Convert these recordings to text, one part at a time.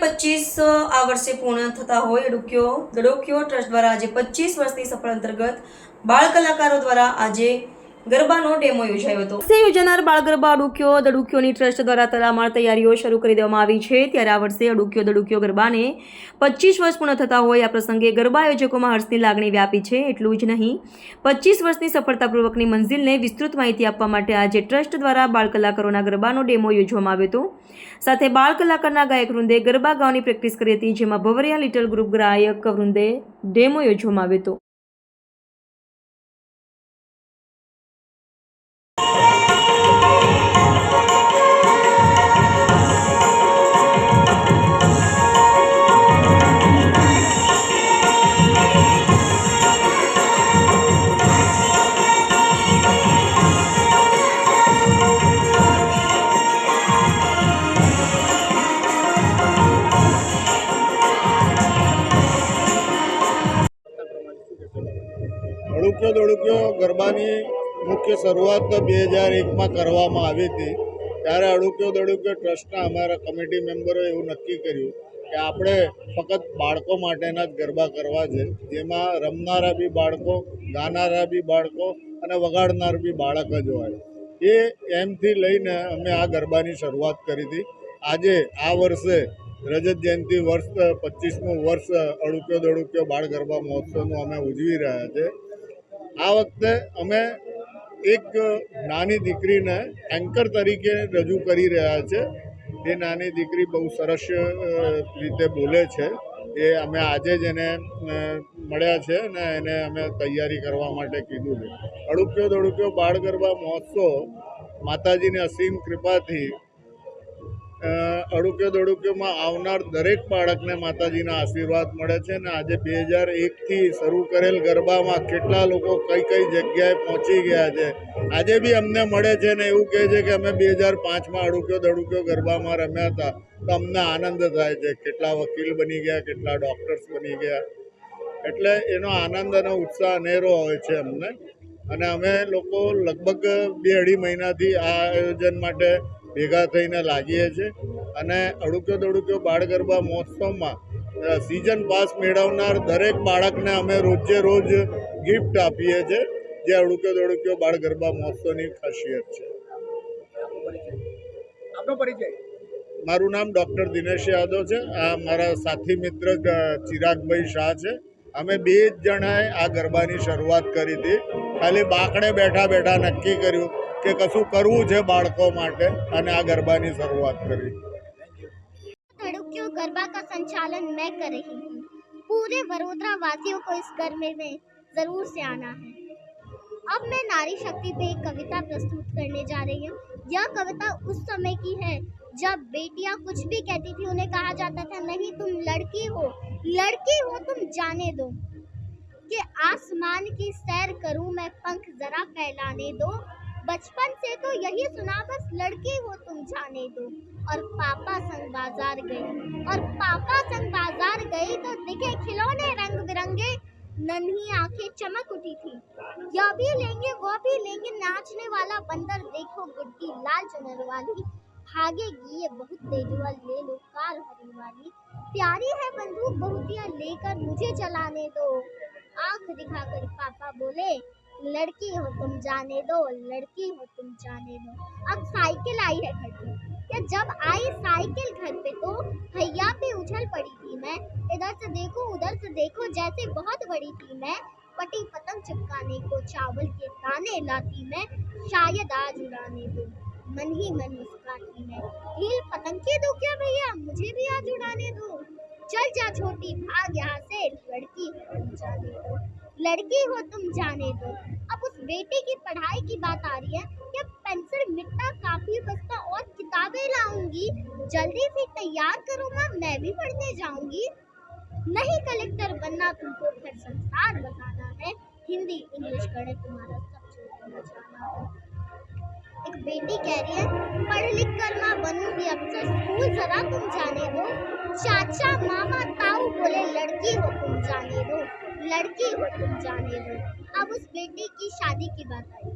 પચીસ આ વર્ષે પૂર્ણ થતા હોય ડોક્યો દડોક્યો ટ્રસ્ટ દ્વારા આજે પચીસ વર્ષની સફળ અંતર્ગત બાળ કલાકારો દ્વારા આજે ગરબાનો ડેમો યોજાયો હતો. યોજાનાર બાળ ગરબા અડુક્યો દડુક્યોની ટ્રસ્ટ દ્વારા તડામાર તૈયારીઓ શરૂ કરી દેવામાં આવી છે. ત્યારે આ વર્ષે અડુક્યો દડુક્યો ગરબાને પચીસ વર્ષ પૂર્ણ થતા હોય, આ પ્રસંગે ગરબા આયોજકોમાં હર્ષની લાગણી વ્યાપી છે. એટલું જ નહીં પચીસ વર્ષની સફળતાપૂર્વકની મંઝિલને વિસ્તૃત માહિતી આપવા માટે આજે ટ્રસ્ટ દ્વારા બાળ કલાકારોના ગરબાનો ડેમો યોજવામાં આવ્યો હતો. સાથે બાળ કલાકારના ગાયક વૃંદે ગરબા ગાવાની પ્રેક્ટિસ કરી હતી, જેમાં ભવરિયા લિટલ ગ્રુપ ગાયક વૃંદે ડેમો યોજવામાં આવ્યો હતો. અડુક્યો દડુક્યો ગરબાની મુખ્ય શરૂઆત બે હજાર એકમાં કરવામાં આવી હતી. ત્યારે અડુક્યો દડુક્યો ટ્રસ્ટના અમારા કમિટી મેમ્બરોએ એવું નક્કી કર્યું કે આપણે ફક્ત બાળકો માટેના જ ગરબા કરવા છે. જેમાં રમનારા બી બાળકો, ગાનારા બી બાળકો અને વગાડનાર બી બાળક જ હોય. એ એમથી લઈને અમે આ ગરબાની શરૂઆત કરી હતી. આજે આ વર્ષે રજત જયંતિ વર્ષ પચીસમું વર્ષ અડુક્યો દડુક્યો બાળ ગરબા મહોત્સવનું અમે ઉજવી રહ્યા છે. આ વખતે અમે એક નાની દીકરીને એન્કર તરીકે રજૂ કરી રહ્યા છે. એ નાની દીકરી બહુ સરસ રીતે બોલે છે. એ અમે આજે જ એને મળ્યા છે અને એને અમે તૈયારી કરવા માટે કીધું છે. અડુક્યો દડુક્યો બાળ ગરબા મહોત્સવ માતાજીની અસીમ કૃપાથી અડુક્યો દડુક્યોમાં આવનાર દરેક બાળકને માતાજીના આશીર્વાદ મળે છે અને આજે બે હજાર એકથી શરૂ કરેલ ગરબામાં કેટલા લોકો કઈ કઈ જગ્યાએ પહોંચી ગયા છે? આજે બી અમને મળે છે ને એવું કહે છે કે અમે બે હજાર પાંચમાં અડુક્યો દડુક્યો ગરબામાં રમ્યા હતા. તો અમને આનંદ થાય છે. કેટલા વકીલ બની ગયા, કેટલા ડૉક્ટર્સ બની ગયા. એટલે એનો આનંદ અને ઉત્સાહ અનેરો હોય છે અમને. અને અમે લોકો લગભગ બે અઢી મહિનાથી આ આયોજન માટે ભેગા થઈને લાગીએ છીએ અને અડુક્યો દડુક્યો બાળ ગરબા મહોત્સવમાં સિઝન પાસ મેળવનાર દરેક બાળકને અમે રોજે રોજ ગિફ્ટ આપીએ છીએ જે અડુક્યો દડુક્યો બાળ ગરબા મહોત્સવની ખાસિયત છે. મારું નામ ડૉક્ટર દિનેશ યાદવ છે. આ મારા સાથી મિત્ર ચિરાગભાઈ શાહ છે. અમે બે જ જણાએ આ ગરબાની શરૂઆત કરી હતી. ખાલી બાકડે બેઠા બેઠા નક્કી કર્યું કે કશું કરવું છે બાળકો માટે અને આ ગરબાની શરૂઆત કરી धड़ुकियों गरबा का संचालन मैं कर रही हूँ पूरे वडोदरा वासियों को इस गर्मे में ज़रूर से आना है अब मैं नारी शक्ति पे एक कविता प्रस्तुत करने जा रही हूँ यह कविता उस समय की है जब बेटियां कुछ भी कहती थी उन्हें कहा जाता था नहीं तुम लड़की हो लड़की हो तुम जाने दो कि आसमान की सैर करूं मैं पंख जरा फैलाने दो बचपन से तो यही सुना, बस लड़की हो तुम जाने दो। और पापा संग बाज़ार गई और पापा संग बाज़ार गई तो दिखे खिलौने रंग बिरंगे नन्ही आँखें चमक उठी थी। यह भी लेंगे वह भी लेंगे, नाचने वाला बंदर देखो गुड्डी लाल चुनर वाली। भागेगी ये बहुत तेजवल ले लो कार हरी वाली। प्यारी है बंदूक बहुतियाँ लेकर मुझे चलाने दो। आँख दिखाकर पापा बोले लड़की हो, तुम जाने दो, लड़की हो, तुम जाने दो। अब साइकिल आई है घर पे। या जब आई साइकिल घर पे तो भैया पे उछल पड़ी थी मैं। इधर से देखो, उधर से देखो, जैसे बहुत बड़ी थी मैं। पटी पतंग चिपकाने को, चावल के दाने लाती मैं। शायद आज उड़ाने दो। मन ही मन मुस्कुराती मैं। ढील पतंग के दो क्या भैया? मुझे भी आज उड़ाने दो। चल जा छोटी, भाग यहाँ से। लड़की जाने दो। लड़की हो, तुम जाने दो। अब उस बेटे की पढ़ाई की बात आ रही है कि पेंसिल, मिट्टा, काफ़ी, बस्ता और किताबें लाऊँगी। जल्दी से तैयार करो माँ मैं भी पढ़ने जाऊँगी। नहीं, कलेक्टर बनना तुमको फिर संसार बताना है। हिंदी, इंग्लिश, गणित, तुम्हारा सब है। एक बेटी कह रही है, पढ़, लिख, कर माँ बनूँगी अफसर स्कूल जरा तुम जाने दो। चाचा, मामा, ताऊ बोले, लड़की हो, तुम जाने दो। लड़की हो तुम जाने दो। अब उस बेटी की शादी की बात आई।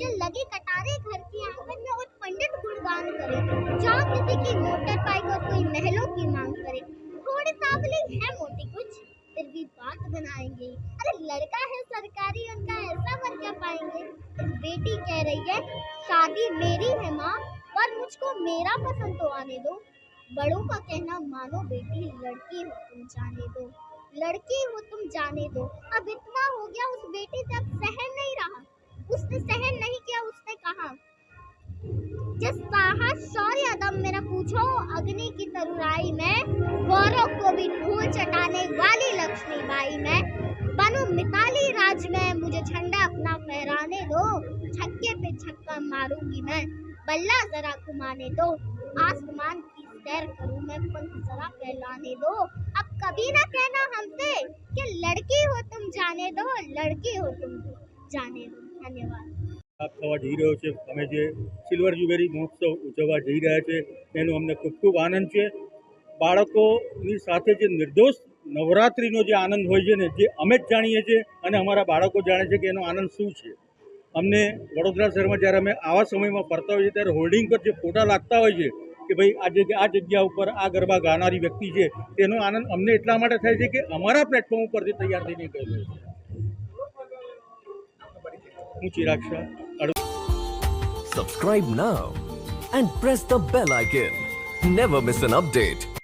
जो लगे कटारे घर की आँगन में और पंडित गुणगान करे जहाँ किसी की मोटर बाइक और कोई महलों की मांग करे। थोड़े ताबले है मोटी कुछ, फिर भी बात बनाएँगे। अरे लड़का है सरकारी, उनका ऐसा कर क्या पाएँगे बेटी कह रही है, शादी मेरी है माँ, पर मुझको मेरा पसंद तो आने दो। बड़ों का कहना मानो बेटी, लड़की हो, तुम जाने दो। लड़की हो, तुम जाने दो। अब इतना हो गया, उस बेटी से अब सहन नहीं रहा। उसने सहन नहीं किया, उसने कहा, जिस साहस शौर्य दम मेरा पूछो, अग्नि की तरुराई में, गौरव को भी धूल चटाने वाली लक्ष्मी बाई में। बनू मिताली राज में, मुझे झंडा अपना फहराने दो, छक्के पे छक्का मारूँगी मैं। बल्ला जरा घुमाने दो, आसमान की सैर करूँ मैं, पंख जरा फैलाने दो। कभी ना कहना हमसे कि लड़की हो तुम जाने दो लड़की हो तुम जाने दो धन्यवाद લાભ થવા જઈ રહ્યો છે અમે જે સિલ્વર જ્યુબેરી મહોત્સવ ઉજવવા જઈ રહ્યા છે એનો અમને ખૂબ ખૂબ આનંદ છે બાળકોની સાથે જે નિર્દોષ નવરાત્રિનો જે આનંદ હોય છે ને જે અમે જ જાણીએ છીએ અને અમારા બાળકો જાણે છે કે એનો આનંદ શું છે અમને વડોદરા શહેરમાં જ્યારે અમે આવા સમયમાં ફરતા હોઈએ છીએ ત્યારે હોર્ડિંગ પર જે ફોટા લાગતા હોય છે કે ભાઈ આ જગ્યા આ જગ્યા ઉપર આ ગરબા ગાનારી વ્યક્તિ છે, તેનો આનંદ અમને એટલા માટે થાય છે કે અમારા પ્લેટફોર્મ ઉપરથી તૈયાર થઈને ગયેલો હું Chirag Shah Subscribe now and press the bell icon never miss an update.